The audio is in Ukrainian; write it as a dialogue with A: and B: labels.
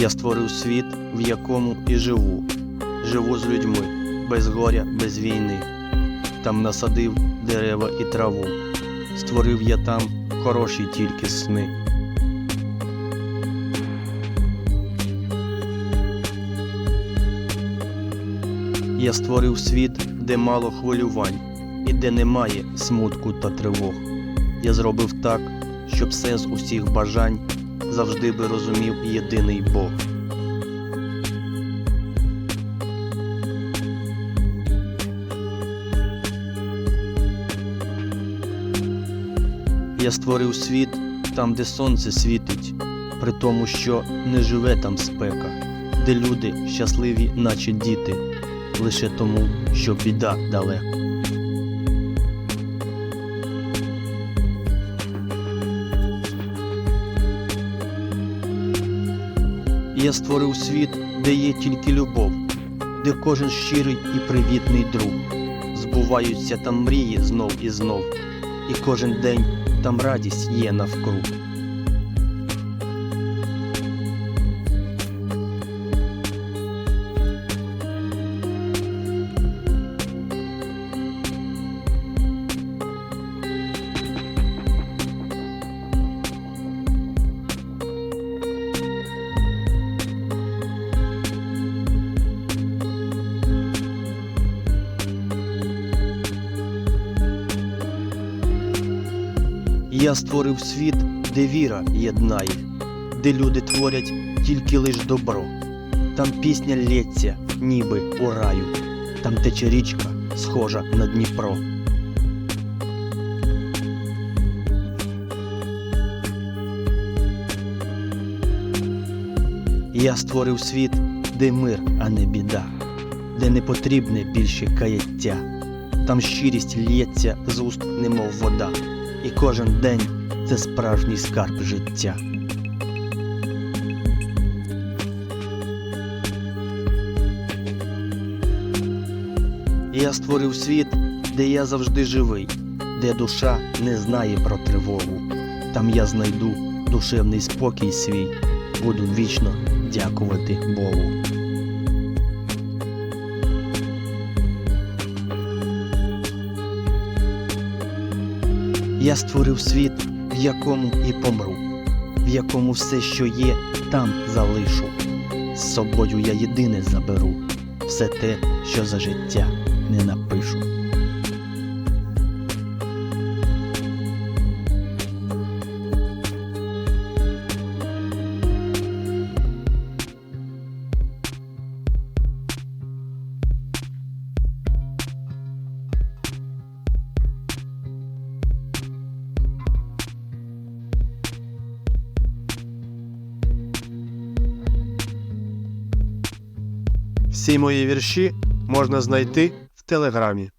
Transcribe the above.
A: Я створив світ, в якому і живу. Живу з людьми, без горя, без війни. Там насадив дерева і траву. Створив я там хороші тільки сни. Я створив світ, де мало хвилювань, і де немає смутку та тривог. Я зробив так, щоб сенс усіх бажань завжди би розумів єдиний Бог. Я створив світ там, де сонце світить, при тому, що не живе там спека, де люди щасливі, наче діти, лише тому, що біда далеко. Я створив світ, де є тільки любов, де кожен щирий і привітний друг. Збуваються там мрії знов і знов, і кожен день там радість є навкруг. Я створив світ, де віра єднає, де люди творять тільки лиш добро. Там пісня лється, ніби у раю, там тече річка, схожа на Дніпро. Я створив світ, де мир, а не біда, де не потрібне більше каяття. Там щирість лється з уст, немов вода, і кожен день це справжній скарб життя. Я створив світ, де я завжди живий, де душа не знає про тривогу. Там я знайду душевний спокій свій, буду вічно дякувати Богу. Я створив світ, в якому і помру, в якому все, що є, там залишу. З собою я єдине заберу, все те, що за життя не напишу.
B: Всі мої вірші можна знайти в телеграмі.